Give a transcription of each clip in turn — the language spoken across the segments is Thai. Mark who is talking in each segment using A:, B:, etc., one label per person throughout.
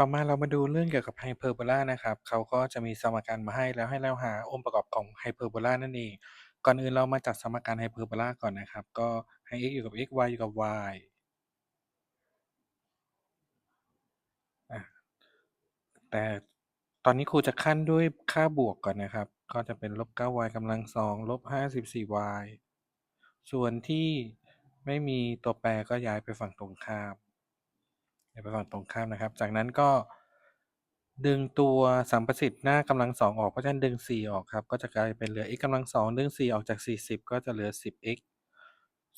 A: ต่อมาเรามาดูเรื่องเกี่ยวกับไฮเปอร์โบลานะครับเขาก็จะมีสมการมาให้แล้วให้เราหาองค์ประกอบของไฮเปอร์โบลานั่นเอง ก่อนอื่นเรามาจัดสมการไฮเปอร์โบลาก่อนนะครับ ก็ให้ x อยู่กับ x y อยู่กับ y แต่ตอนนี้ครูจะขั้นด้วยค่าบวกก่อนนะครับ ก็จะเป็นลบ 9y กำลังสองลบ 54y ส่วนที่ไม่มีตัวแปรก็ย้ายไปฝั่งตรงข้าม ไปฝั่งตรงข้ามนะครับ จากนั้นก็ดึงตัวสัมประสิทธิ์หน้ากำลังสองออกเพราะฉะนั้นดึง 4 ออกครับ ก็จะกลายเป็นเหลือ x กำลังสองดึง 4 ออกจาก 40 ก็จะเหลือ 10x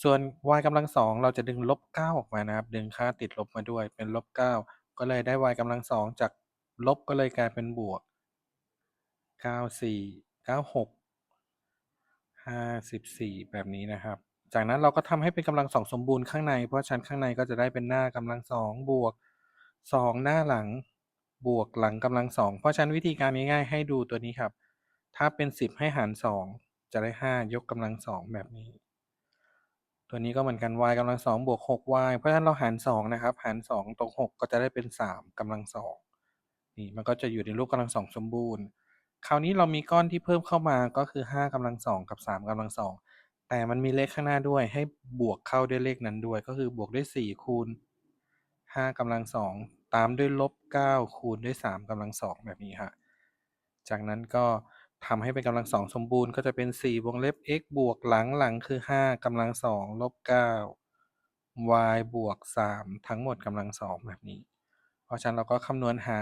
A: ส่วน y กำลังสองเราจะดึงลบ9ออกมานะครับ ดึงค่าติดลบมาด้วยเป็นลบ9ก็เลยได้ y กำลังสองจากลบก็เลยกลายเป็นบวก 94 96 54 แบบนี้นะครับ จากนั้นเราก็ทำให้เป็นกำลังสองสมบูรณ์ข้างใน เพราะชั้นข้างในก็จะได้เป็นหน้ากำลังสองบวก2หน้าหลังบวกหลังกำลังสองเพราะฉันวิธีการง่ายๆให้ดูตัวนี้ครับ ถ้าเป็น 10 ให้หาร 2 จะได้ 5 ยกกำลังสองแบบนี้ ตัวนี้ก็เหมือนกัน y กำลังสองบวก 6y เพราะฉะนั้นเราหาร 2 นะครับ หาร 2 ตรง 6 ก็จะได้เป็น 3กำลังสองนี่มันก็จะอยู่ในรูปกำลังสองสมบูรณ์ คราวนี้เรามีก้อนที่เพิ่มเข้ามาก็คือ 5กำลังสองกับ 3กำลังสอง แต่มันมีเลขข้างหน้าด้วย ให้บวกเข้าด้วยเลขนั้นด้วย ก็คือบวกด้วย 4 คูณ5กำลังสองตามด้วยลบ 9 คูณด้วย 3กำลังสองแบบนี้ฮะจากนั้นก็ทำให้เป็นกำลังสองสมบูรณ์ก็จะเป็น 4 วงเล็บ x บวกหลังหลังคือ 5กำลังสองลบ 9 y บวก 3 ทั้งหมดกำลังสองแบบนี้ เพราะฉะนั้นเราก็คำนวณหา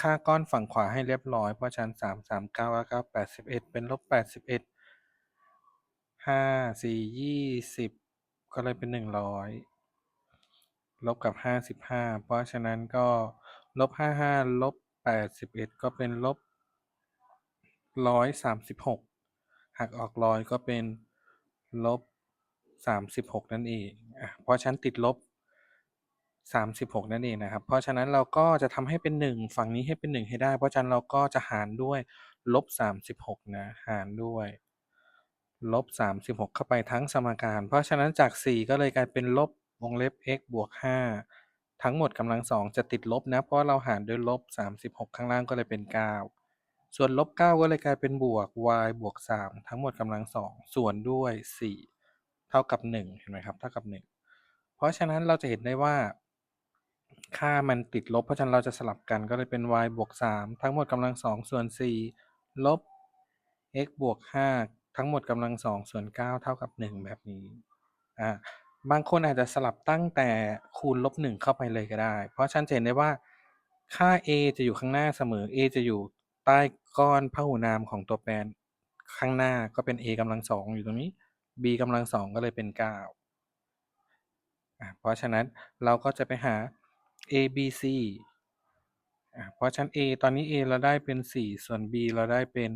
A: ค่าก้อนฝั่งขวาให้เรียบร้อย เพราะฉะนั้น 3 3 9 9 81 เป็นลบ81 5 4 20ก็เลยเป็น100ลบกับ55เพราะฉะนั้นก็ลบ55ลบ81ก็เป็นลบ136หักออกร้อยก็เป็นลบ36นั่นเองอะเพราะฉันติดลบ36นั่นเองนะครับ เพราะฉะนั้นเราก็จะทำให้เป็น1ฝั่งนี้ให้เป็น1ให้ได้ เพราะฉะนั้นเราก็จะหารด้วยลบ36นะ หารด้วย ลบ36เข้าไปทั้งสมการ เพราะฉะนั้นจาก4ก็เลยกลายเป็นลบวงเล็บ x บวก5ทั้งหมดกำลังสองจะติดลบนะ เพราะเราหารด้วยลบ 36 ข้างล่างก็เลยเป็น 9 ส่วนลบ 9 ก็เลยกลายเป็นบวก y บวก 3 ทั้งหมดกำลังสองส่วนด้วย 4 เท่ากับ 1 เห็นไหมครับ เท่ากับ 1 เพราะฉะนั้นเราจะเห็นได้ว่า ค่ามันติดลบ เพราะฉะนั้นเราจะสลับกันก็เลยเป็น y บวก 3 ทั้งหมดกำลังสองส่วน 4 ลบ x บวก 5 ทั้งหมดกำลังสองส่วน9เท่ากับ1แบบนี้อ่าบางคนอาจจะสลับตั้งแต่คูณลบ1เข้าไปเลยก็ได้ เพราะฉันเห็นได้ว่าค่า a จะอยู่ข้างหน้าเสมอ a จะอยู่ใต้ก้อนพหูนามของตัวแปรข้างหน้าก็เป็น a กำลังสองอยู่ตรงนี้ b กำลังสองก็เลยเป็น9อ่าเพราะฉะนั้นเราก็จะไปหา a b c อ่าเพราะฉะนั้น a ตอนนี้ a เราได้เป็น 4 ส่วน b เราได้เป็น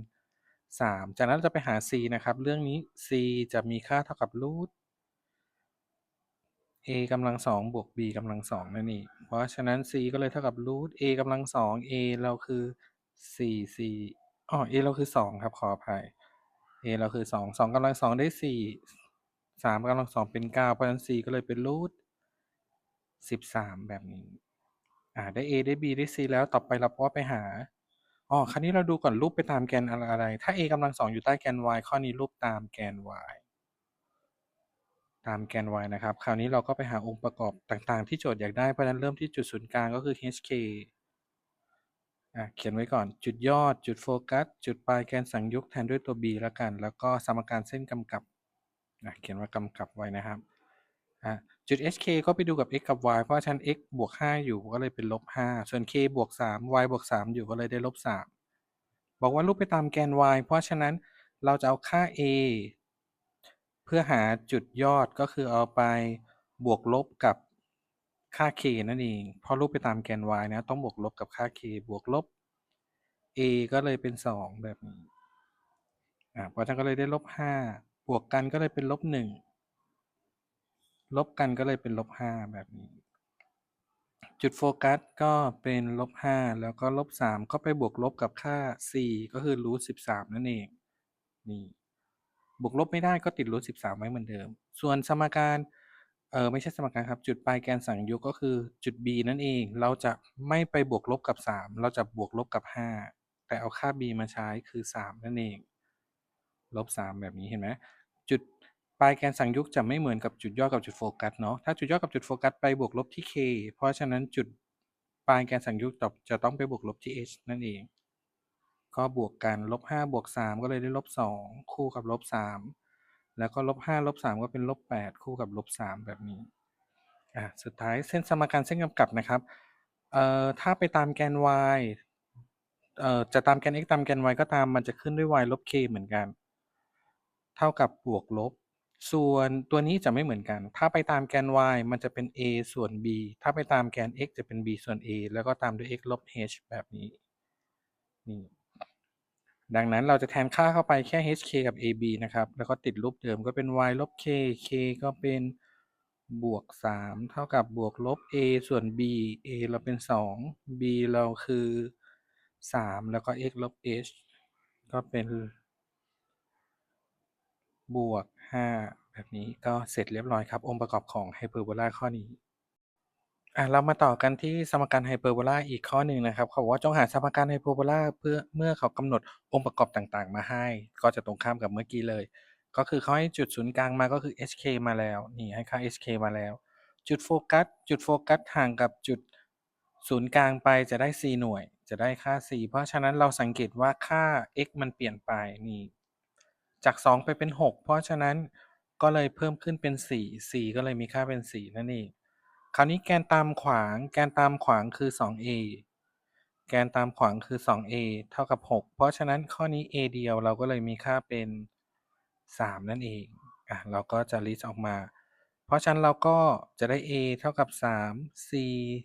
A: 3 จากนั้นเราจะไปหา c นะครับ เรื่องนี้ c จะมีค่าเท่ากับรูท a กำลังสองบวก b กำลังสองนั่นเองเพราะฉะนั้น c ก็เลยเท่ากับรูท a กำลังสอง a เราคือ4 4อ๋อ a เราคือ 2 ครับ ขออภัย a เราคือ 2 2กำลังสองได้ 4 3กำลังสองเป็น 9 เพราะฉะนั้น c ก็เลยเป็นรูท 13 แบบนี้ อ่า ได้ a ได้ b ได้ c แล้วต่อไปเราก็ไปหา อ๋อ คราวนี้เราดูก่อนรูปไปตามแกนอะไร ถ้า a กำลังสองอยู่ใต้แกน y ข้อนี้รูปตามแกน y ตามแกน y นะครับ คราวนี้เราก็ไปหาองค์ประกอบต่างๆ ที่โจทย์อยากได้ เพราะนั้นเริ่มที่จุดศูนย์กลางก็คือ hk อะเขียนไว้ก่อนจุดยอด จุดโฟกัส จุดปลายแกนสังยุกต์แทนด้วยตัว b แล้วกัน แล้วก็สมการเส้นกำกับอะเขียนว่ากำกับไว้นะครับอะ จุด hk ก็ไปดูกับ x กับ y เพราะฉัน x บวก 5 อยู่ก็เลยเป็นลบ 5 ส่วน k บวก 3 y บวก 3 อยู่ก็เลยได้ลบ 3 บอกว่ารูปไปตามแกน y เพราะฉะนั้นเราจะเอาค่า a เพื่อหาจุดยอดก็คือเอาไปบวกลบกับค่า k นั่นเอง เพราะรูปไปตามแกน y นะ ต้องบวกลบกับค่า k บวกลบ a ก็เลยเป็น 2 แบบนี้ อ่าเพราะฉะนั้นก็เลยได้ลบ 5 บวกกันก็เลยเป็นลบ 1 ลบกันก็เลยเป็นลบ5แบบนี้ จุดโฟกัสก็เป็นลบ5แล้วก็ลบ3ก็ไปบวกลบกับค่า4ก็คือรูท13นั่นเองนี่บวกลบไม่ได้ก็ติดรูท13ไว้เหมือนเดิม ส่วนสมการเออไม่ใช่สมการครับ จุดปลายแกนสังยุกก็คือจุด b นั่นเอง เราจะไม่ไปบวกลบกับ 3 เราจะบวกลบกับ 5 แต่เอาค่า b มาใช้คือ 3 นั่นเอง ลบ 3 แบบนี้เห็นไหม ปลายแกนสังยุกจะไม่เหมือนกับจุดย่อกับจุดโฟกัสเนาะถ้าจุดย่อกับจุดโฟกัสไปบวกลบที่ k เพราะฉะนั้นจุดปลายแกนสังยุกจะต้องไปบวกลบที่ h นั่นเอง ก็บวกกันลบ5บวก3ก็เลยได้ลบ2คู่กับลบ3แล้วก็ลบ5ลบ3ก็เป็นลบ8คู่กับลบ3แบบนี้อะสุดท้ายเส้นสมการเส้นกำกับนะครับเอ่อถ้าไปตามแกน y เอ่อจะตามแกน x ตามแกน y ก็ตามมันจะขึ้นด้วย y ลบ k เหมือนกัน เท่ากับบวกลบ ส่วนตัวนี้จะไม่เหมือนกัน ถ้าไปตามแกน y มันจะเป็น a ส่วน b ถ้าไปตามแกน x จะเป็น b ส่วน a แล้วก็ตามด้วย x ลบ h แบบนี้ นี่ ดังนั้นเราจะแทนค่าเข้าไปแค่ hk กับ ab นะครับ แล้วก็ติดรูปเดิมก็เป็น y ลบ k k ก็เป็นบวก 3 เท่ากับบวกลบ a ส่วน b a เราเป็น 2 b เราคือ 3 แล้วก็ x ลบ h ก็เป็น บวก 5 แบบนี้ก็เสร็จเรียบร้อยครับ องค์ประกอบของไฮเปอร์โบลาข้อนี้อะเรามาต่อกันที่สมการไฮเปอร์โบลาอีกข้อหนึ่งนะครับ เขาบอกว่าจงหาสมการไฮเปอร์โบลาเพื่อเมื่อเขากำหนดองค์ประกอบต่างๆ มาให้ ก็จะตรงข้ามกับเมื่อกี้เลย ก็คือเขาให้จุดศูนย์กลางมาก็คือ hk มาแล้วนี่ให้ค่า hk มาแล้ว จุดโฟกัสจุดโฟกัสห่างกับจุดศูนย์กลางไปจะได้ c หน่วย จะได้ค่า c เพราะฉะนั้นเราสังเกตว่าค่า x มันเปลี่ยนไปนี่ จาก 2 ไปเป็น 6 เพราะฉะนั้นก็เลยเพิ่มขึ้นเป็น 4 4 ก็เลยมีค่าเป็น 4 นั่นเอง คราวนี้แกนตามขวาง แกนตามขวางคือ 2a แกนตามขวางคือ 2a เท่ากับ 6 เพราะฉะนั้นข้อนี้ a เดียวเราก็เลยมีค่าเป็น 3 นั่นเอง อะเราก็จะ list ออกมา เพราะฉะนั้นเราก็จะได้ a เท่ากับ 3 c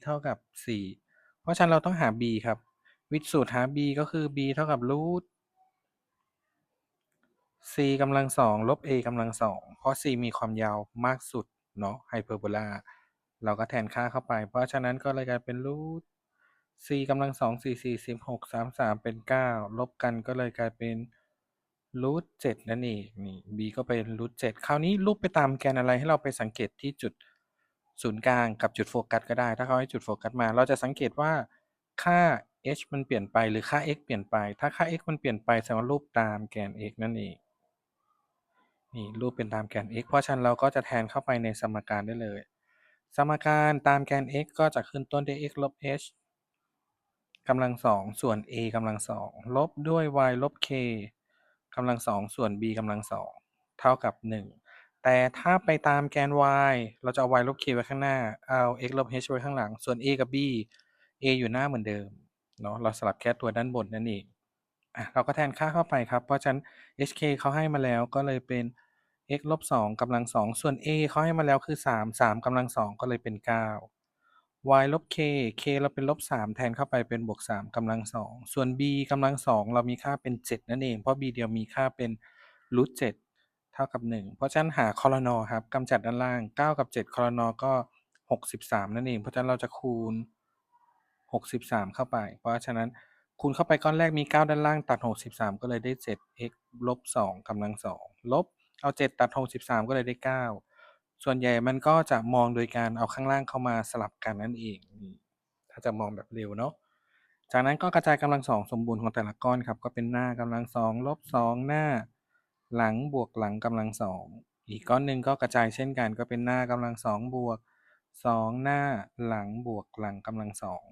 A: เท่ากับ 4 เพราะฉะนั้นเราต้องหา b ครับ วิธีสูตรหา b ก็คือ b เท่ากับรูท c กำลังสองลบ a กำลังสองเพราะ c มีความยาวมากสุดเนาะไฮเปอร์โบลาเราก็แทนค่าเข้าไป เพราะฉะนั้นก็เลยกลายเป็นรูท c กำลังสองสี่สี่สิบหกสามสามเป็นเก้าลบกันก็เลยกลายเป็นรูทเจ็ดนั่นเองนี่ b ก็เป็นรูทเจ็ดคราวนี้รูปไปตามแกนอะไรให้เราไปสังเกตที่จุดศูนย์กลางกับจุดโฟกัสก็ได้ ถ้าเขาให้จุดโฟกัสมา เราจะสังเกตว่าค่า h มันเปลี่ยนไปหรือค่า x เปลี่ยนไป ถ้าค่า x มันเปลี่ยนไปแสดงว่ารูปตามแกน x นั่นเอง นี่รูปเป็นตามแกน x เพราะฉะนั้นเราก็จะแทนเข้าไปในสมการได้เลย สมการตามแกน x ก็จะขึ้นต้นด้วย x ลบ h กำลังสองส่วน a กำลังสองลบด้วย y ลบ k กำลังสองส่วน b กำลังสองเท่ากับ 1 แต่ถ้าไปตามแกน y เราจะเอา y ลบ k ไว้ข้างหน้า เอา x ลบ h ไว้ข้างหลัง ส่วน a กับ b a อยู่หน้าเหมือนเดิมเนาะเราสลับแค่ตัวด้านบนนั่นเอง อะเราก็แทนค่าเข้าไปครับ เพราะฉะนั้น hk เขาให้มาแล้วก็เลยเป็น x ลบ2กำลัง 2 ส่วน a เขาให้มาแล้วคือ 3 3กำลัง 2 ก็เลยเป็น 9 y ลบ k k เราเป็นลบ 3 แทนเข้าไปเป็นบวก 3กำลัง 2 ส่วน b กำลัง 2 เรามีค่าเป็น 7 นั่นเอง เพราะ b เดียวมีค่าเป็นรูท7เท่ากับ 1 เพราะฉะนั้นหาคอลนอครับกำจัดด้านล่าง 9 กับ 7คอลนอก็ 63 นั่นเอง เพราะฉะนั้นเราจะคูณ 63 เข้าไป เพราะฉะนั้น คูณเข้าไปก้อนแรกมี 9 ด้านล่างตัด 63 ก็เลยได้ 7x ลบ2กำลัง 2 ลบเอา 7 ตัด 63 ก็เลยได้ 9 ส่วนใหญ่มันก็จะมองโดยการเอาข้างล่างเข้ามาสลับกันนั่นเอง ถ้าจะมองแบบเร็วเนาะจากนั้นก็กระจายกำลังสองสมบูรณ์ของแต่ละก้อนครับ ก็เป็นหน้ากำลังสองลบสองหน้า หลังบวกหลังกำลังสองอีกก้อนหนึ่งก็กระจายเช่นกัน ก็เป็นหน้ากำลังสองบวกสองหน้าหลังบวกหลังกำลังสอง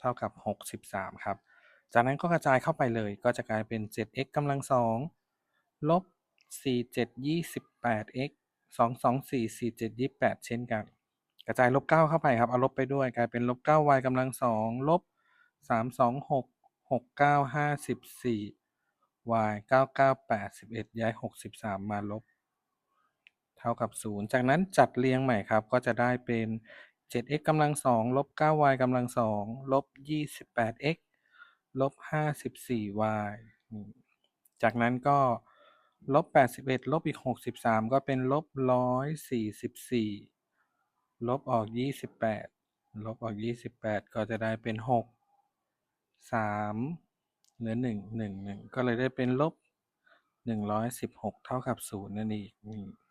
A: เท่ากับ 63 ครับ จากนั้นก็กระจายเข้าไปเลยก็จะกลายเป็น 7x กำลังสองลบ 4 7 28x 2 2 4 4 7 28เช่นกัน กระจายลบ 9 เข้าไปครับ เอาลบไปด้วย กลายเป็นลบ 9y กำลังสองลบ 3 2 6 6 9 54 y 9 9 81 ย้าย 63 มาลบ เท่ากับ 0 จากนั้นจัดเรียงใหม่ครับ ก็จะได้เป็น 7x กำลังสองลบ 9y กำลังสองลบ 28x ลบ 54y จากนั้นก็ลบ81ลบอีก63ก็เป็นลบ144ลบออก28ลบออก28ก็จะได้เป็น6 3เหลือ1 1 1ก็เลยได้เป็นลบ116เท่ากับ0นั่นเอง